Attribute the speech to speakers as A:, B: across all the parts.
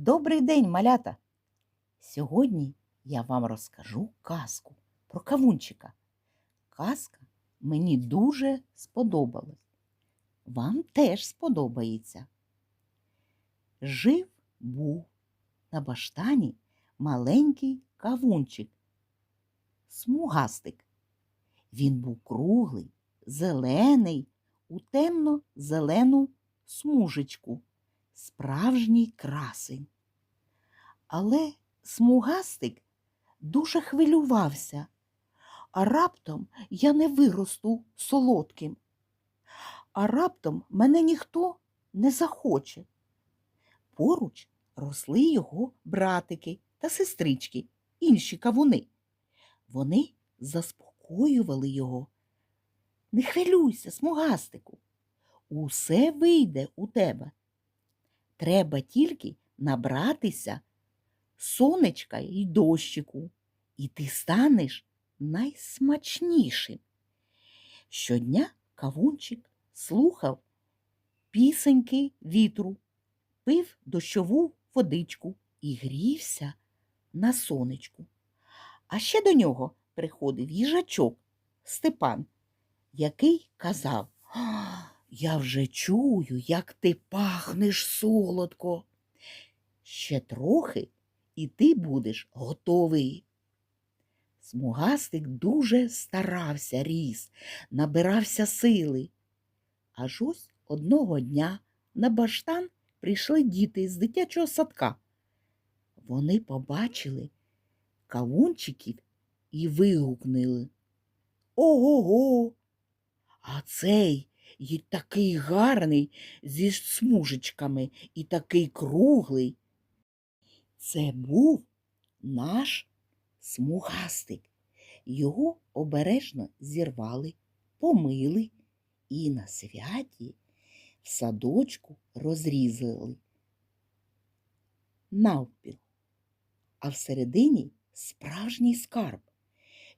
A: Добрий день, малята! Сьогодні я вам розкажу казку про кавунчика. Казка мені дуже сподобалась. Вам теж сподобається. Жив був на баштані маленький кавунчик, смугастик. Він був круглий, зелений, у темно-зелену смужечку справжній красень. Але смугастик дуже хвилювався, а раптом я не виросту солодким, а раптом мене ніхто не захоче. Поруч росли його братики та сестрички, інші кавуни. Вони заспокоювали його. Не хвилюйся, смугастику, усе вийде у тебе. Треба тільки набратися сонечка й дощику, і ти станеш найсмачнішим. Щодня кавунчик слухав пісеньки вітру, пив дощову водичку і грівся на сонечку. А ще до нього приходив їжачок Степан, який казав «А, я вже чую, як ти пахнеш солодко. Ще трохи, і ти будеш готовий. Смугастик дуже старався, ріс, набирався сили. Аж ось одного дня на баштан прийшли діти з дитячого садка. Вони побачили кавунчиків і вигукнули. Ого-го! А цей і такий гарний зі смужечками і такий круглий. Це був наш смугастик. Його обережно зірвали, помили і на святі в садочку розрізали навпіл, а всередині справжній скарб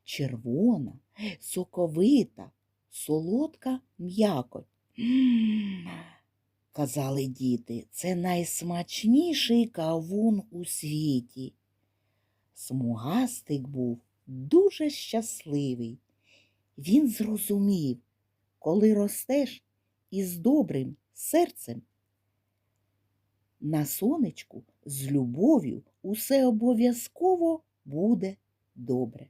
A: червона, соковита, солодка м'якоть. Казали діти, це найсмачніший кавун у світі. Смугастик був дуже щасливий. Він зрозумів, коли ростеш із добрим серцем. На сонечку з любов'ю усе обов'язково буде добре.